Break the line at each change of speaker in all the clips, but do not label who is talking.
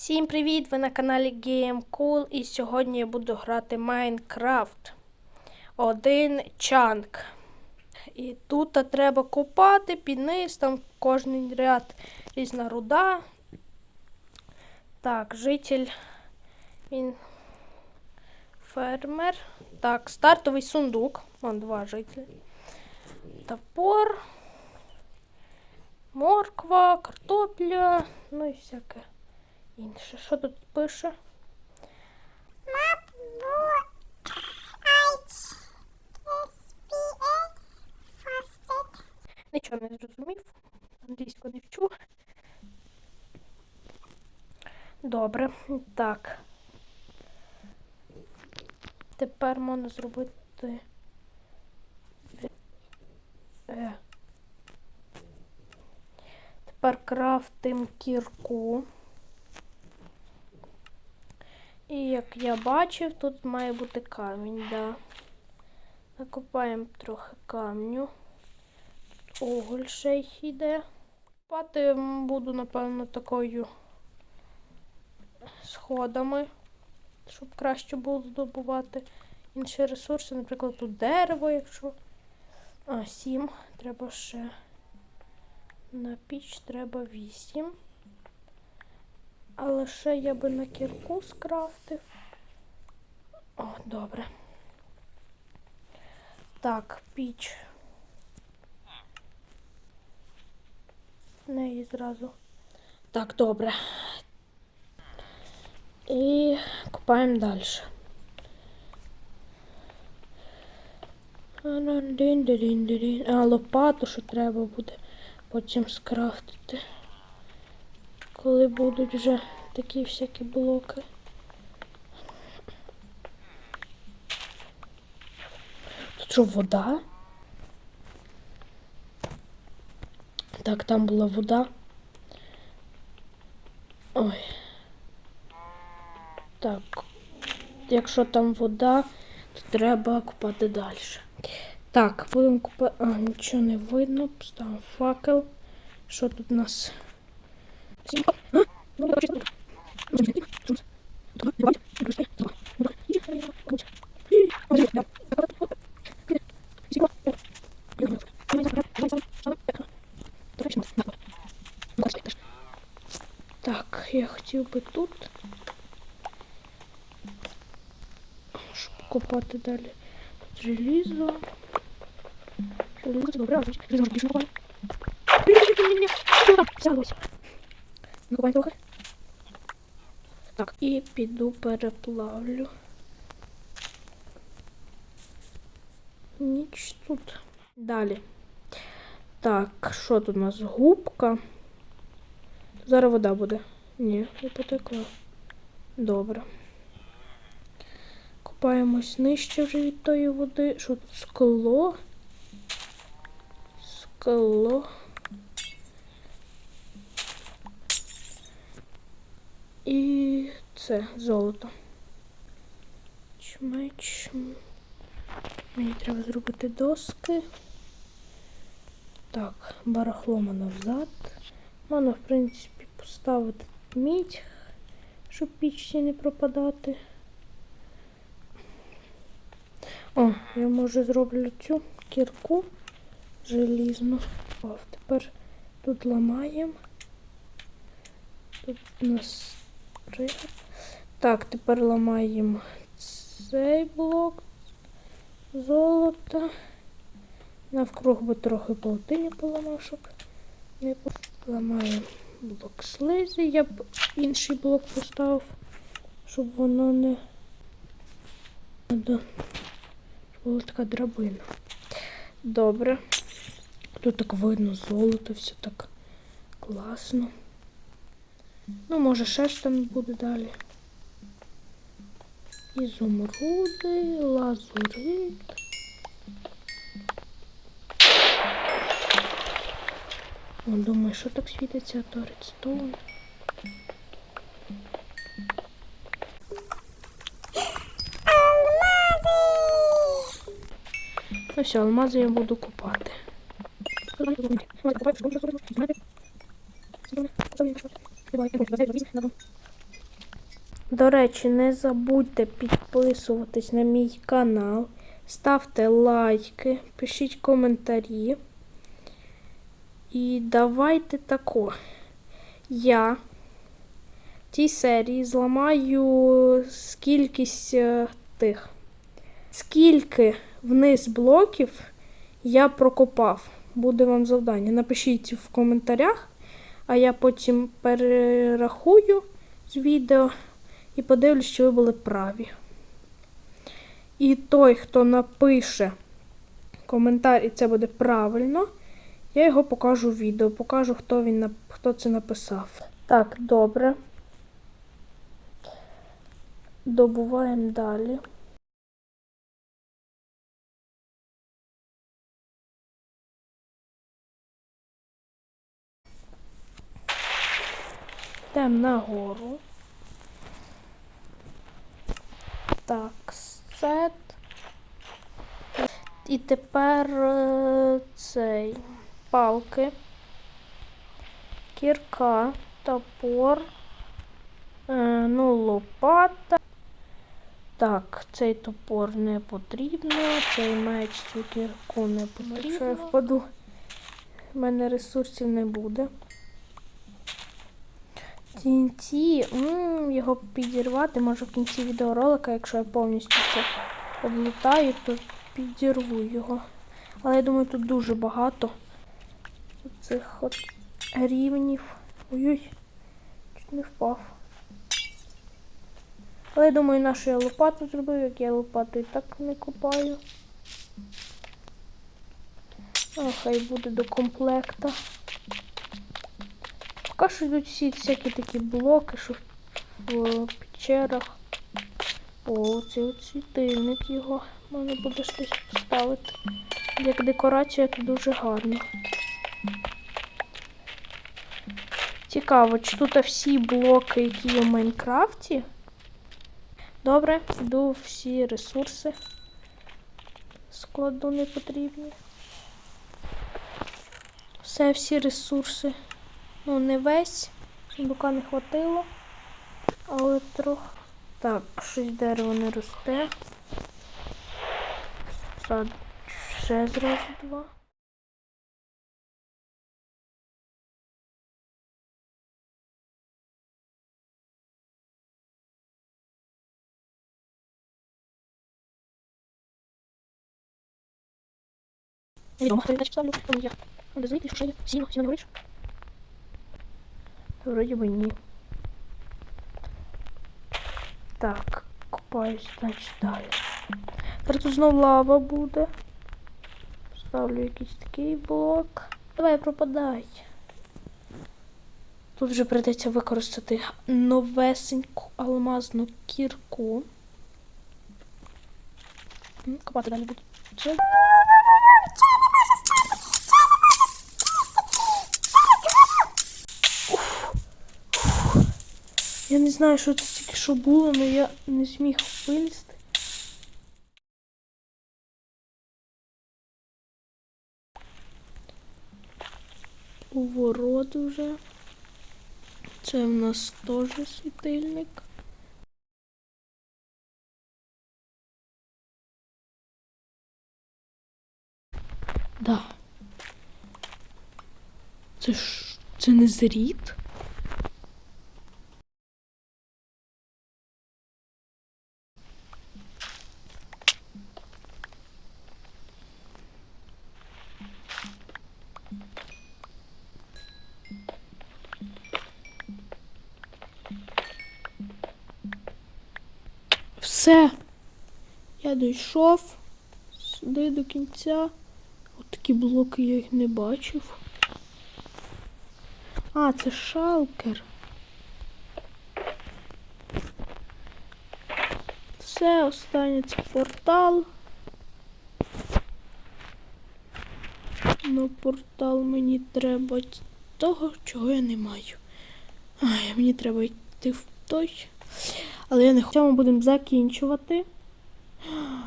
Всім привіт! Ви на каналі Game Cool і сьогодні я буду грати Майнкрафт. Один чанк. І тут треба копати під низ, там кожний ряд різна руда. Так, житель. Він фермер. Так, стартовий сундук. Вон два жителі. Топор. Морква, картопля, ну і всяке інше. Що тут пише? Нічого не зрозумів. Англійську не вчу. Добре. Так. Тепер можна зробити. Е. Тепер крафтим кірку. І як я бачив, тут має бути камінь, да. Накопаємо трохи камню. Уголь ще й йде. Копати буду, напевно, такою сходами, щоб краще було здобувати інші ресурси. Наприклад, тут дерево, якщо. А, сім. Треба ще. На піч треба вісім. Але ще я би на кірку скрафтив. О, добре. Так, піч. В неї зразу. Так, добре. І купаємо далі. А, лопату що треба буде потім скрафтити. Коли будуть вже такі всякі блоки. Тут що, вода? Так, там була вода. Ой. Так. Якщо там вода, то треба купати далі. Так, будемо купати. А, нічого не видно. Поставимо факел. Що тут у нас? Так, я хотів би тут. Щоб копати далі. Тут желізо. Желізо, добре, а тут желізо більше копати. Ні-ні-ні, що там? Взялося. Накопаємо трохи. Так, і піду переплавлю. Ніч тут. Далі. Так, що тут у нас? Губка. Зараз вода буде. Ні, не потекла. Добре. Купаємось нижче вже від тої води. Що тут? Скло. Скло. І це золото. Чмеч. Мені треба зробити доски. Так, барахло мене взад. Можна, в принципі, поставити мідь, щоб пічці не пропадати. О, я може зроблю цю кірку желізну. О, тепер тут ламаємо. Тут у нас Так, тепер ламаємо цей блок золота. Навкруг би трохи паутині поламав, щоб не ламаємо блок слизі. Я б інший блок поставив, щоб воно не була така драбина. Добре. Тут так видно золото, все так класно. Ну, може, ще ж там буде далі. Ізумруди, лазурит. О, думаю, що так світиться, то редстоун. Ну все, алмази я буду купати. До речі, не забудьте підписуватись на мій канал, ставте лайки, пишіть коментарі. І давайте тако. Я в цій серії зламаю скількись е, тих. Скільки вниз блоків я прокопав. Буде вам завдання. Напишіть в коментарях, а я потім перерахую з відео і подивлюсь, чи ви були праві. І той, хто напише коментар, і це буде правильно, я його покажу в відео, покажу, хто, він, хто це написав. Так, добре. Добуваємо далі. Йдемо нагору. Так, сет. І тепер е, цей палки, кірка, топор, е, ну, лопата. Так, цей топор не потрібно, цей меч, цю кірку не потрібно. Якщо я впаду, в мене ресурсів не буде. TNT, м, його підірвати може в кінці відеоролика, якщо я повністю це облутаю, то підірву його. Але я думаю, тут дуже багато цих от рівнів. Ой-ой, чуть не впав. Але я думаю, нашу я лопату зробив, як я лопату і так не купаю. А, хай буде до комплекта. Поки що йдуть всі всякі такі блоки, що в печерах. О, цей світильник його. Можна буде щось поставити. Як декорація, то дуже гарно. Цікаво, чи тут всі блоки, які є в Майнкрафті. Добре, йду всі ресурси. Складу не потрібні. Все, всі ресурси. Ну, не весь. Сундука не хватило. Але трохи. Так, щось дерево не росте. Сад ще зразу два. Невідомо, я ставлю, там я. Зайти, що є. Сіно, сіно не говориш? Вроді би ні. Так, купаюсь, значить далі. Зараз тут знов лава буде. Ставлю якийсь такий блок. Давай пропадай. Тут вже прийдеться використати новесеньку алмазну кірку. Копати далі буду. Я не знаю, що це тільки що було, але я не зміг вилізти. У вже. Це в нас теж світильник. Да. Це ж це не зрід? Все. Я дійшов сюди до кінця. От такі блоки я їх не бачив. А, це шалкер. Все, останнє це портал. Ну, портал мені треба того, чого я не маю. Ай, мені треба йти в той. Але я не хочу. Ми будемо закінчувати.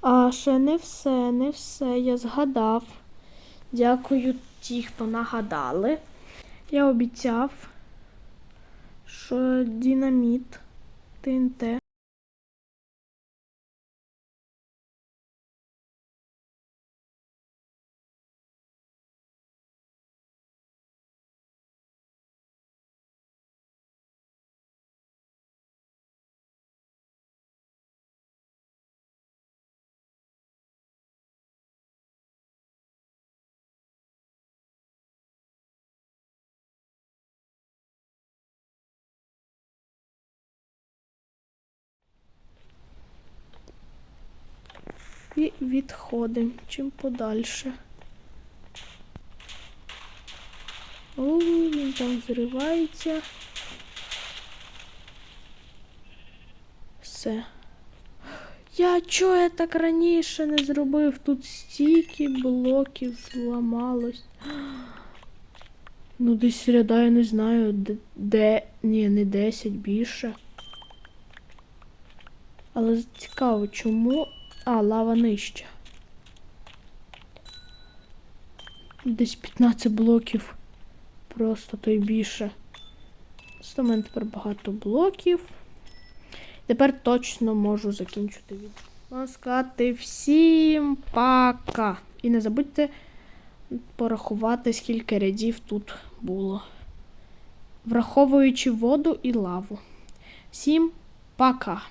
А ще не все, не все. Я згадав. Дякую ті, хто нагадали. Я обіцяв, що динаміт ТНТ. І відходимо чим подальше. О, він там зривається. Все. Я чого я так раніше не зробив? Тут стільки блоків зламалось. Ну, десь ряда, я не знаю, де, де. Ні, не 10 більше. Але цікаво, чому. А, лава нижче. Десь 15 блоків. Просто то й більше. Просто мене тепер багато блоків. Тепер точно можу закінчити відео. Можна сказати всім пока. І не забудьте порахувати, скільки рядів тут було. Враховуючи воду і лаву. Всім пока!